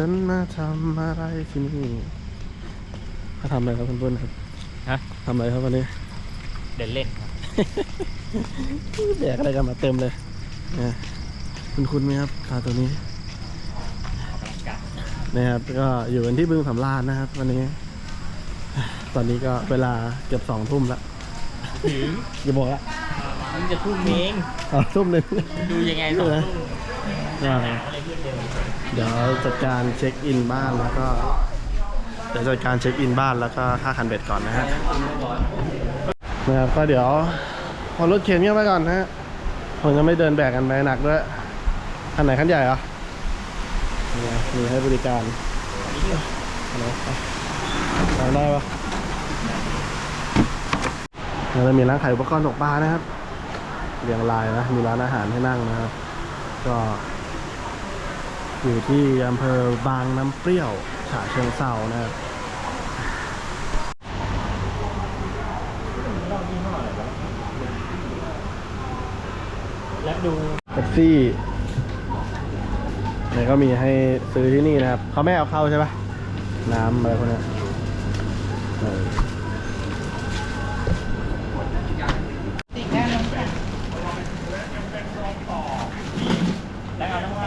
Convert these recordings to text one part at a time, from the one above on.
ฉันมาทำอะไรที่นี่มาทำอะไรครับเพื่อนๆครับฮะทำอะไรครับวันนี้ เดินเล่นครับแบกอะไรกันมาเต็มเลยนะคุณคุณไหมครับปลาตัวนี้ออกกำลังกายนะครับก็อยู่กันที่บึงสำราญนะครับ วันนี้ ตอนนี้ก็เวลาเกือบสองทุ่มละถึงอย่าบอกละมันจะทุ่มเองสองทุ่มหนึ่งดูยังไงสองทุ่มอ่าอะไร เดี๋ยวจัดการเช็คอินบ้านแล้วก็เดี๋ยวจัดการเช็คอินบ้านแล้วก็ค่าคันเบ็ดก่อนนะฮะนะครับก็เดี๋ยวพอรถเข็นเงี้ยไปก่อนนะฮะผมจะไม่เดินแบกกันไปหนักด้วยคันไหนคันใหญ่เหรอนี่มีให้บริการอันไหนเอาเอาได้ปะแล้วจะมีร้านขายอุปกรณ์ตกปลานะครับ เรียงรายนะ มีร้านอาหารให้นั่งนะครับ ก็ อยู่ที่อำเภอบางน้ำเปรี้ยวฉะเชิงเซานะครับและดูเป๊ปซี่เนี่ยก็มีให้ซื้อที่นี่นะครับ เขาไม่เอาเข้าใช่ปะน้ำอะไรพวกเนี้ยเออ แล้วเอาน้ำว่า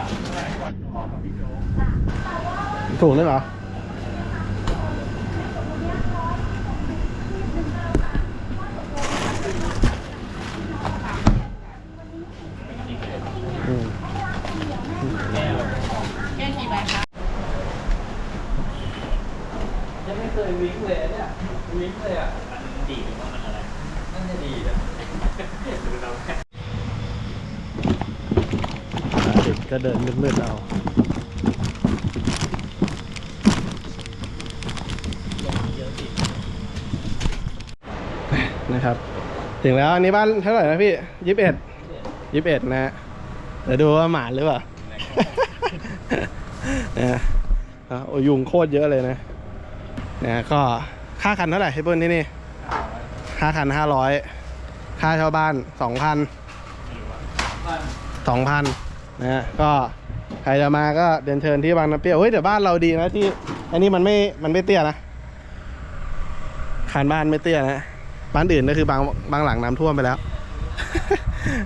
ถูกเลยเหรออืมแก้วแค่กี่ใบคะยังไม่เคยวิ่งเลยเนี่ยวิ่งเลยอะมันดีหรือว่ามันอะไรน่าจะดีนะ ดูเรา เด็กก็เดินมืดๆเอา เยอะสิ นะครับ ถึงแล้วอันนี้บ้านเท่าไหร่นะพี่ยี่สิบเอ็ดยี่สิบเอ็ดนะฮะเดี๋ยวดูว่าหมานหรือเปล่านะอะโอ้ยุงโคตรเยอะเลยนะนะก็ค่าคันเท่าไหร่ให้เปิ้ลที่นี่ค่าคันห้าร้อยค่าเช่าบ้านสองพันสองพันนะฮะก็ใครจะมาก็เดินเชิญที่บางน้ำเปรี้ยวเฮ้ยแต่บ้านเราดีนะที่ อันนี้มันไม่มันไม่เตี้ยนะคานบ้านไม่เตี้ยนะ บ้านอื่นก็คือบางบางหลังน้ำท่วมไปแล้ว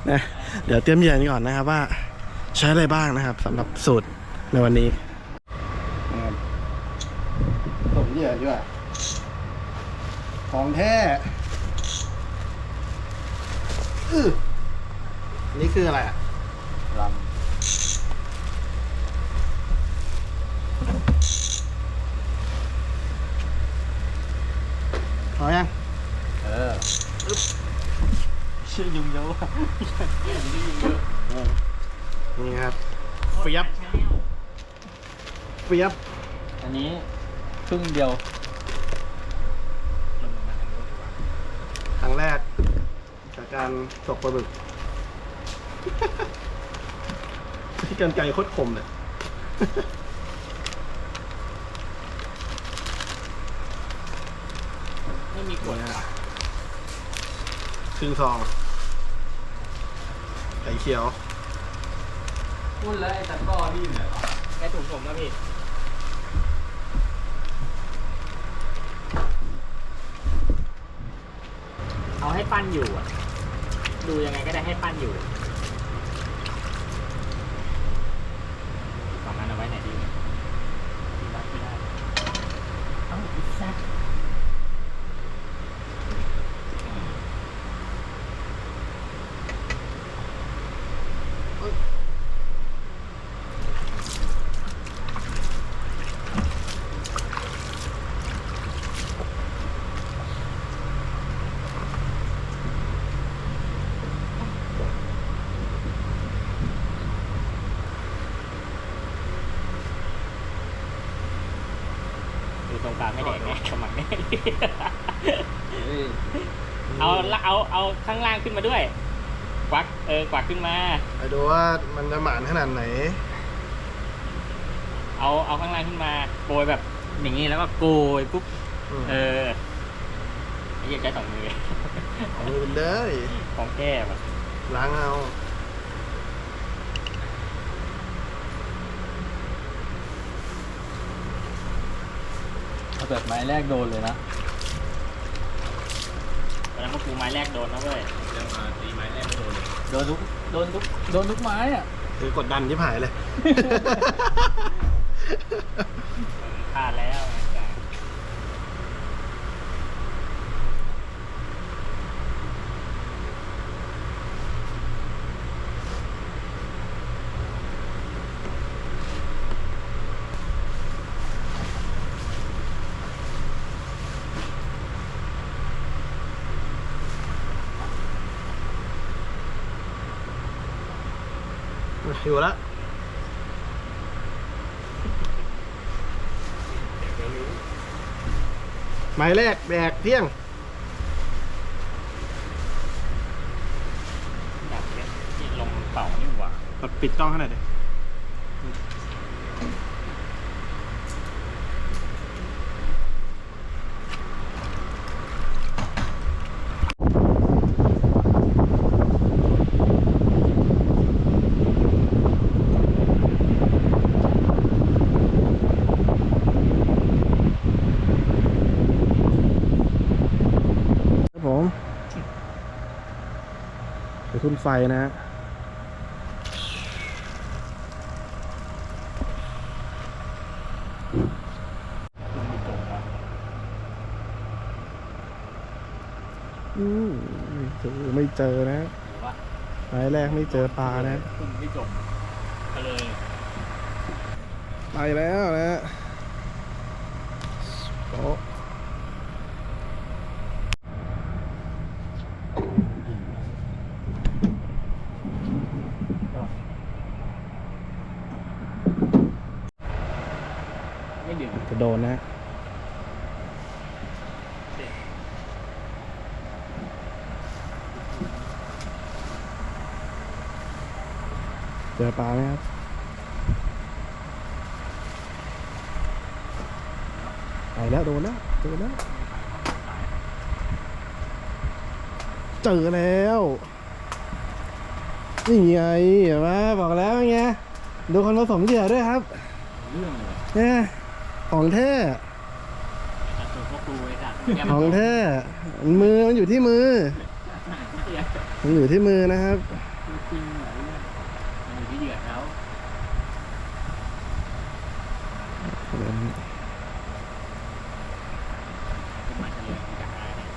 นะเดี๋ยวเตรียมเหยื่อนี้ก่อนนะครับว่า ใช้อะไรบ้างนะครับสำหรับสูตรในวันนี้นะครับผมเหยื่อด้วยของแท้อื้ออันนี่คืออะไรอะลพอยังำเออ ชื่อยุงเยอะว่ะนี่ครับเฟียบเฟียบอันนี้ครึ่งเดียวครั้งแรก จากการตกปลาบึกที่กันไกลโคตรคมเลยไม่มีขวดนี่ฮะครึ่งซองไข่เขียว พูดแล้วไอ้ตะกร้อพี่เนี่ยแค่ถุงผมนะพี่เอาให้ปั้นอยู่อะดูยังไงก็ได้ให้ปั้นอยู่สองอันเอาไว้ไหนดีที่วัดไม่ได้เอาอีกสัก ดูตรงกลางไม่แดงแน่กำมังแน่เอาละเอาเอาข้างล่างขึ้นมาด้วยควักเออกวักขึ้นมาไปดูว่ามันจะหมานขนาดไหน เอาเอาข้างล่างขึ้นมาโกยแบบอย่างนี้แล้วก็โกยปุ๊บมเออไอ้เหี้ยใช้สองมือเอามือไปเลยของแก้แบบล้างเอา เกิดไม้แรกโดนเลยนะตอนนั้นพวกกูไม้แรกโดนนะเว้ยเรื่องมาตีไม้แรกไม่โดนเลยโดนทุก โดนทุก โดนทุกไม้อะ คือกดดันที่หายเลย พลาดแล้ว อยู่แล้วหมายแรกแบกเที่ยง ดับเนี่ยที่ลมเป่านี่หว่า กดปิดกล้องขนาดเลย ทุนไฟนะฮะอืมไม่เจอไม่เจอนะหรือว่าหมายแรกไม่เจอปลานะคุณไม่จมก็เลย ไปแล้วนะโป๊ะ ไม่ดึง จะโดนนะ เจอปลาไหมครับไปแล้วโดนแล้วเจอแล้วเจอแล้วนี่ไงเห็นไหมบอกแล้วไงดูคนผสมเหยื่อด้วยครับเรื่องเลยเนี่ยของแท้แต่ตัวพวกกูไอ้สัตว์แกของแท้มือมันอยู่ที่มือ มันอยู่ที่มือนะครับ จริงเหรอเนี่ยมันอยู่ที่เหยื่อเขาเป็นมันเลยจากอะไรเนี่ย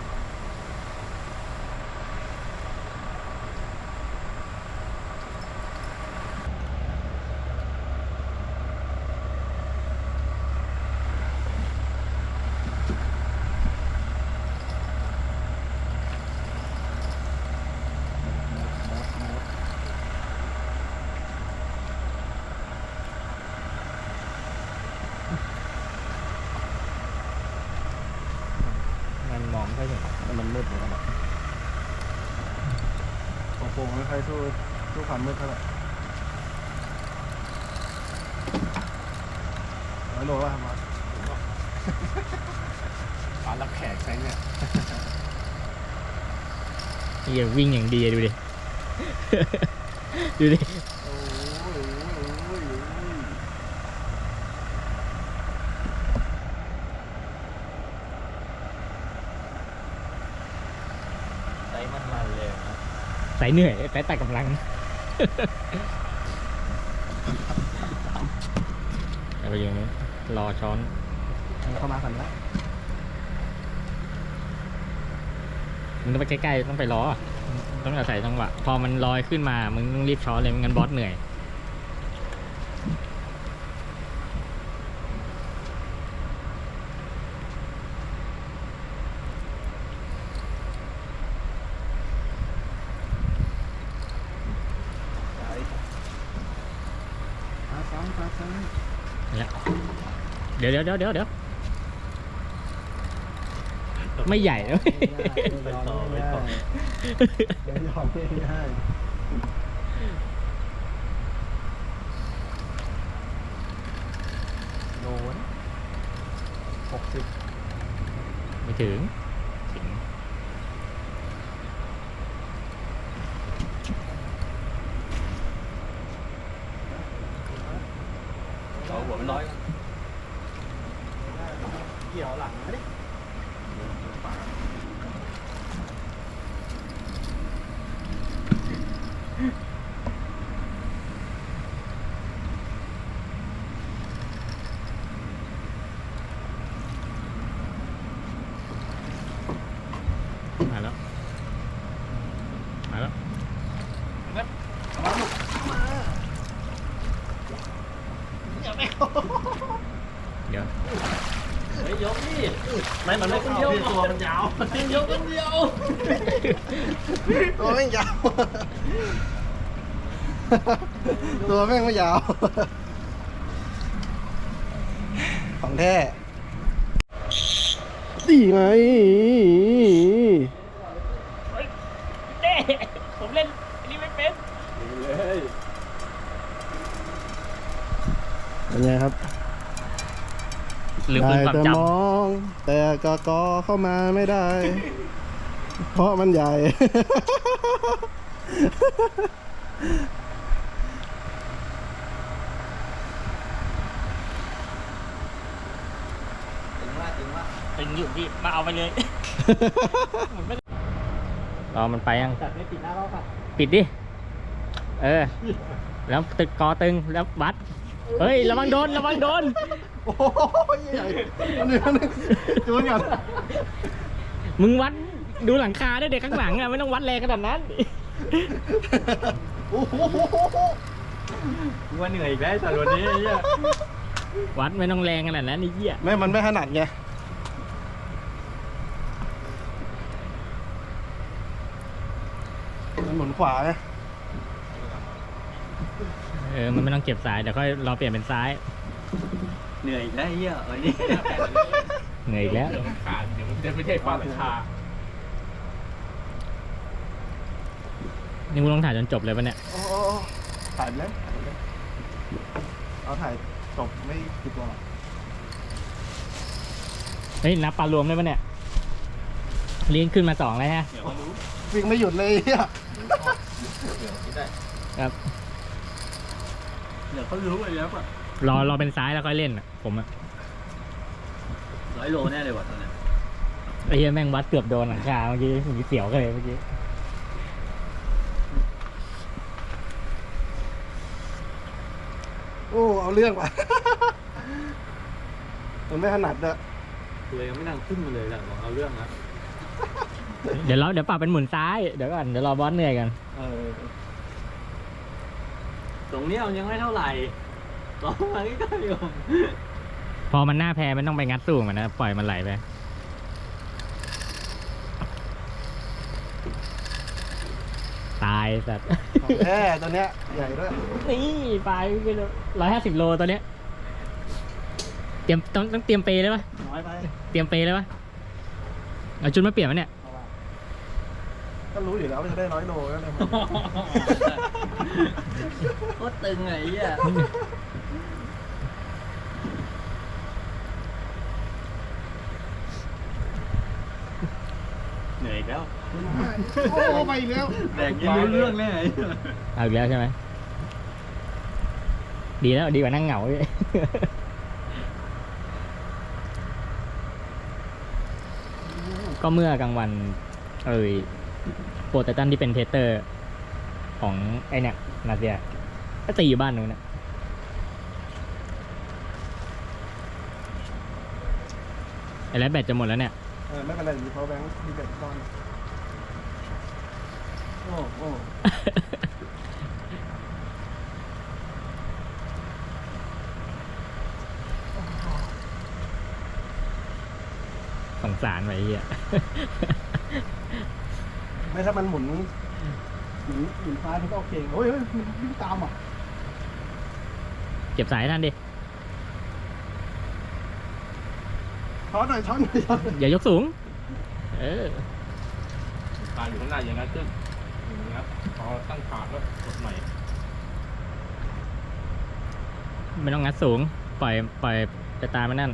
มันมองไม่เห็นมันมืดเลยนะโอ้โหไม่ค่อย สู้สู้ความมืดเท่าไหร่ร้อยโลว่ามาปลาลักแขกใช่เนี่ยเหี้ยวิ่งอย่างดีอะดูดิ ดูดิ โอ้ยโอ้ยโอ้ยโอ้ย ใช้มันมันเลยนะ ใส่เหนื่อยใส่ตัดกำลังเอาไปอย่างนี้รอช้อนเข้ามากันละมึงต้องไปใกล้ๆต้องไปล้ออะต้องอาศัยจังหวะ พอมันลอยขึ้นมา มึงต้องรีบช้อนเลยไม่งั้นบอสเหนื่อย ปลาซ้ายปลาซ้าย เดี๋ยวเดี๋ยวเดี๋ยวเดี๋ยวเดี๋ยวไม่ใหญ่เลยไม่ยอมไม่ได้ไม่ยอมไม่ได้โดนหกสิบไม่ถึงถึงเราหัวมันร้อยย กี่ยวหลังนะดิมาแล้วมาแล้วเดี๋ยว เฮ้ยกนี่ไม่มันไม่เข้าที่ตัวมันยาวยกคนเดียวตัวแม่งยาวตัวแม่งไม่ยาว ของแท้ดีไงเด้ผมเล่นอันนี้ไม่เป็นเลยเป็นไงครับ ลืมปืนความได้แต่จมอง แต่ก็กอเข้ามาไม่ได้ เพราะมันใหญ่ ถึงว่าถึงว่าำตึงอยู่พี่มาเอาไปเลย รอมันไปยัง จัดไม่ปิดหน้าเราค่ะปิดดิ เออ แล้วตึกกอตึงแล้ววัดเฮ้ย ระวังโดน ระวังโดน โอ้ยใหญ่อันนี้อันนี้จูนก่อนมึงวัดดูหลังคาได้วยเด็กข้างหลังอะไม่ต้องวัดแรงขนาดนั้นโอ้โหกูว่าเหนื่อยอีกแล้วจัดวันนี้ไอ้เหี้ยวัดไม่ต้องแรงขนาดนั้นไอ้เหี้ยไม่มันไม่ถนัดไงมันหมุนขวาไงเออมันไม่ต้องเก็บสายเดี๋ยวค่อยรอเปลี่ยนเป็นซ้าย เหนื่อยอีกแล้วไอ้เหี้ยวันนี้ เหนื่อยอีกแล้วขาดเดี๋ยวมันจะไม่ใช่ฟ้าหลังคานี่มึงต้องถ่ายจนจบเลยปะเนี่ย โอ้โหถ่ายไปเลยถ่ายไปเลยเอาถ่ายจบไม่กี่ตัวหรอกเฮ้ยนับปลารวมได้ปะเนี่ยลิ้นขึ้นมาสองแล้วฮะ เดี๋ยวเขารู้วิ่งไม่หยุดเลยไอ้เฮียเดี๋ยวคิดได้ครับเดี๋ยวเขารู้ไปแล้วอะรอรอเป็นซ้ายแล้วค่อยเล่นอะ ผมอะร้อยโลแน่เลยว่ะตอนเนี้ยไอ้เหี้ยแม่งวัดเกือบโดนหลังคาเมื่อกี้มีเสียวกันเลยเมื่อกี้โอ้เอาเรื่องว่ะ มันไม่ถนัดอะตัวยังไม่นั่งขึ้นมาเลยแหละบอกเอาเรื่องนะเดี๋ยวเราเดี๋ยวปรับเป็นหมุนซ้ายเดี๋ยวก่อนเดี๋ยวรอบอสเหนื่อยกันเออตรงเนี้ยมันยังไม่เท่าไหร่ตรงมาใกล้ๆอยู่ พอมันหน้าแพรไม่ต้องไปงัดสู้มันนะ ปล่อยมันไหลไป ตายสัตว์ ของแท้ตัวเนี้ยใหญ่ด้วยนี่ไปไปร้อยห้าสิบโลตัวเนี้ย เตรียมต้องต้องเตรียมเปย์เลยปะน้อยไปเตรียมเปย์เลยปะเอาชุดมาเปลี่ยนมะเนี่ย เอาว่ะก็รู้อยู่แล้วว่าจะได้ร้อยโลก็เลยโคตรตึงไงไอ้เหี้ยเหนื่อยอีก แล้วโอ้ไปอีกแล้วแดกยังรู้เรื่องแน่ไอ้เหี้ยเอาอีกแล้วใช่ไหมดีแล้วดีกว่านั่งเหงาพี่ก็เมื่อกลางวัน เอ่ยโปรไตตันที่เป็นเทสเตอร์ ของไอเนี่ยนาเซียก็ตีอยู่บ้านนู้นนะไอแรดแบตจะหมดแล้วเนี่ย เออไม่เป็นไรมีเขาแบงค์มีเบ็ดก้อนโอ้โอ้สงสารไว้ไอ้เหี้ยไม่ถ้ามันหมุนหมุนหมุนซ้ายมันก็โอเคโอ้ยเฮ้ยมันวิ่งตามอะ เก็บสายให้ท่านดิ ช้อนหน่อยช้อนหน่อยช้อนหน่อยอย่ายกสูง เออตาอยู่ข้างหน้าอย่างนั้นขึ้นอย่างนี้ครับพอตั้งขาดแล้วกดใหม่ไม่ต้องงัดสูง ปล่อยปล่อยจะตามมันนั่น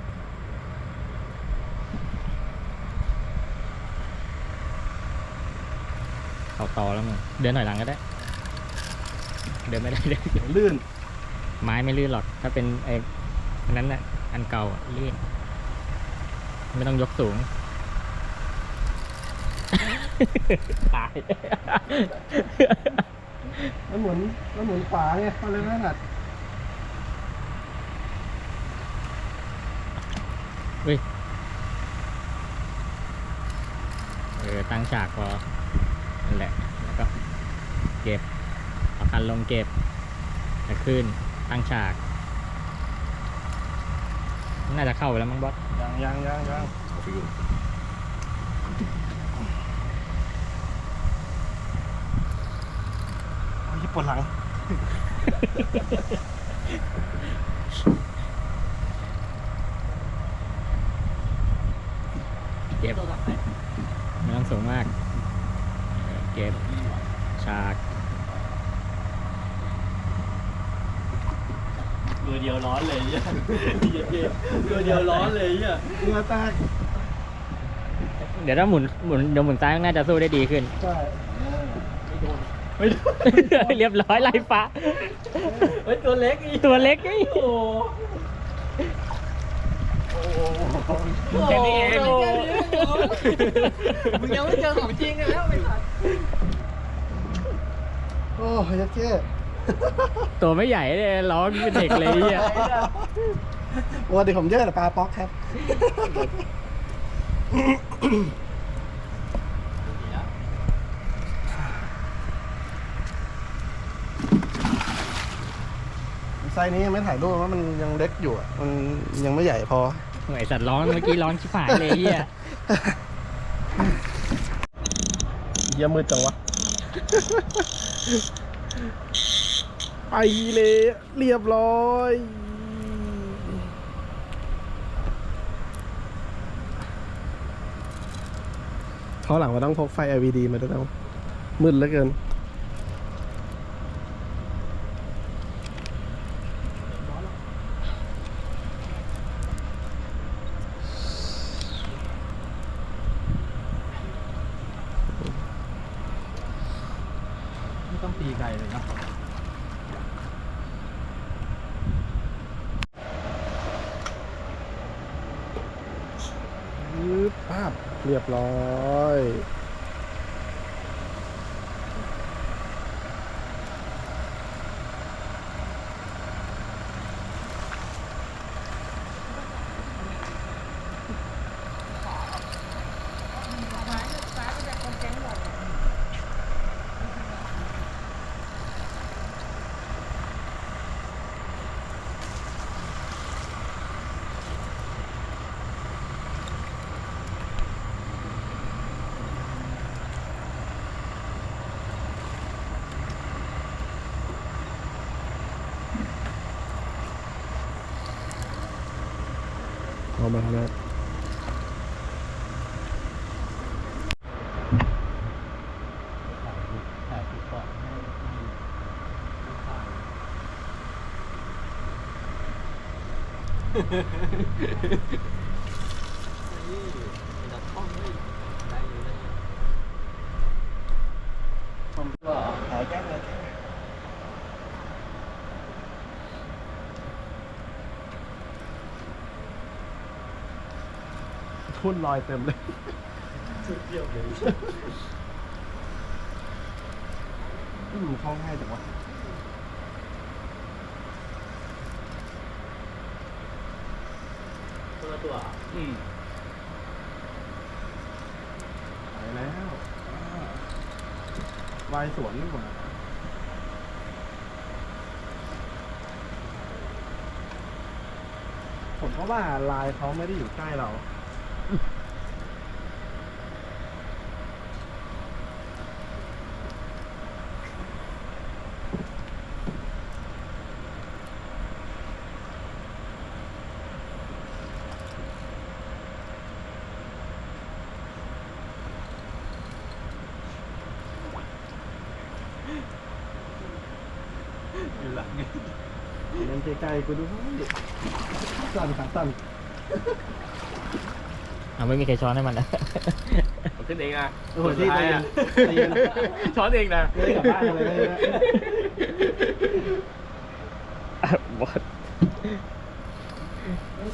เอาต่อแล้วมึงเดินหน่อยหลังก็ได้ เดินไม่ได้เดินเดี๋ยวลื่น ไม้ไม่ลื่นหรอก ถ้าเป็นไอ้อันนั้นน่ะ อันเก่าอะลื่น ไม่ต้องยกสูง ตาย มันหมุนมันหมุนขวาไงมันเลยไม่ถนัดเฮ้ย เออ ตั้งฉากพอนั่นแหละ แล้วก็เก็บเอาคันลงเก็บแล้วขึ้นตั้งฉาก น่าจะเข้าไปแล้วมั้งบอสยังยังยังยังโอ้ยปวดหลัง เก็บไม่ต้องสูงมากเออเก็บฉาก ตัวเดียวร้อนเลยเนี่ยตัวเดียวร้อนเลยเนี่ยเหงื่อแตกเดี๋ยวถ้าหมุนหมุนเดี๋ยวหมุนซ้ายน่าจะสู้ได้ดีขึ้น ใช่ไม่โดนเรียบร้อยไล่ฟ้าเฮ้ยตัวเล็กอีกตัวเล็กนี่โอ้โหแค่นี้เองโแค่นี้เองมึงยังไม่เจอของจริงกันแล้วไอ้สัสโอ้ยยัดเจ้ ตัวไม่ใหญ่เลยร้องเป็นเด็กเลยเนี่ยโอ้เดี๋ยวผมเยอะแต่ปลาป๊อกครับ ไซส์นี้ยังไม่ถ่ายรูปเพราะมันยังเล็กอยู่อะมันยังไม่ใหญ่พอไอสัตว์ร้องเมื่อกี้ร้องชิบหายเลยเฮียเยี่ยมืดจังวะ ไปเลยเรียบร้อยเขาวหลังเราต้องพกไฟ LED มาด้วยนะมืดเหลือเกิน ไม่ต้องตีไกลเลยนะ ยืดภาพ เรียบร้อย เอา มาแล้วถ่ายคลิปก่อนให้พี่ถ่ายนี่ดับกล้องเฮ้ยได้อยู่ได้อยู่ผมก็ หายแก้เลย ทุ่นลอยเต็มเลยชุดเดียวเลยอืมเข้าง่ายจังวะคนละตัวอืมไปแล้วอ่าวายสวนนี่หว่า ผมก็ว่าลายเขาไม่ได้อยู่ใกล้เรา อยู่หลังไง เล่นไกลๆกูดูสั่นขาสั่นเอาไม่มีใครช้อนให้มันนะ ผมขึ้นเองนะโอ้โหที่ใจเย็นใจเย็นช้อนเองนะไม่ได้กลับบ้านอะไรเลยนะ บอส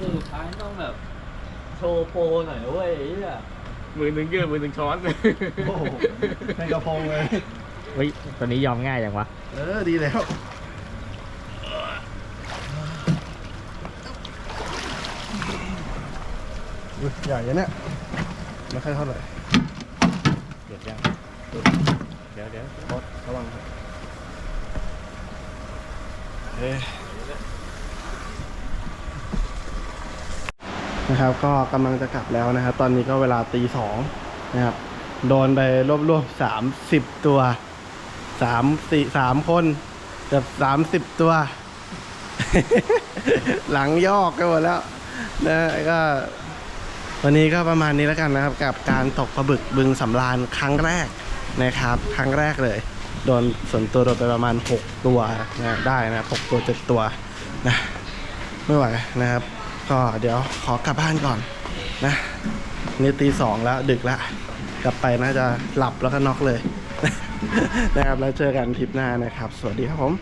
ตัวสุดท้ายต้องแบบ โชว์โปรหน่อยเว้ยไอ้เหี้ยมือหนึ่งเยื่อมือหนึ่งช้อนโอ้โหเป็นกระพงเลย เฮ้ยตัวนี้ยอมง่ายจังวะ เออดีแล้ว อุ๊ยใหญ่อะเนี่ยไม่ค่อยเท่าไหร่เดี๋ยวยังเดี๋ยวเดี๋ยวบอสระวังครับเอ๊ะนะครับก็กำลังจะกลับแล้วนะครับ ตอนนี้ก็เวลาตีสองนะครับ โดนไปรวบๆสามสิบตัวสามสี่สามคนเกือบสามสิบตัว หลังยอกกันหมดแล้วนะก็ วันนี้ก็ประมาณนี้แล้วกันนะครับ กับการตกปลาบึกบึงสำราญครั้งแรกนะครับ ครั้งแรกเลย โดนส่วนตัวโดนไปประมาณ 6 ตัวนะได้นะ6ตัว7ตัวนะไม่ไหวนะครับ ก็เดี๋ยวขอกลับบ้านก่อนนะนี่ตีสองแล้วดึกแล้ว กลับไปน่าจะหลับแล้วก็น็อกเลย นะครับแล้วเจอกันทริปหน้านะครับ สวัสดีครับผม